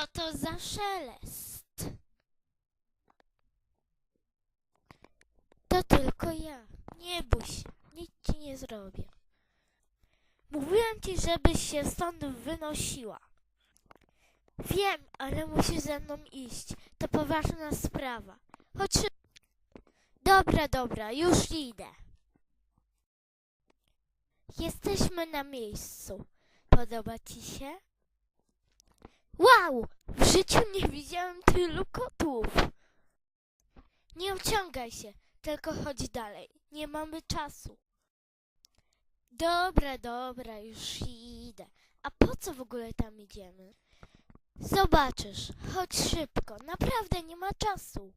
Co to za szelest? To tylko ja. Nie bój się, nic ci nie zrobię. Mówiłem ci, żebyś się stąd wynosiła. Wiem, ale musisz ze mną iść. To poważna sprawa. Choć... Dobra, dobra, już idę. Jesteśmy na miejscu. Podoba ci się? Wow! W życiu nie widziałem tylu kotów. Nie ociągaj się, tylko chodź dalej. Nie mamy czasu. Dobra, dobra, już idę. A po co w ogóle tam idziemy? Zobaczysz, chodź szybko, naprawdę nie ma czasu.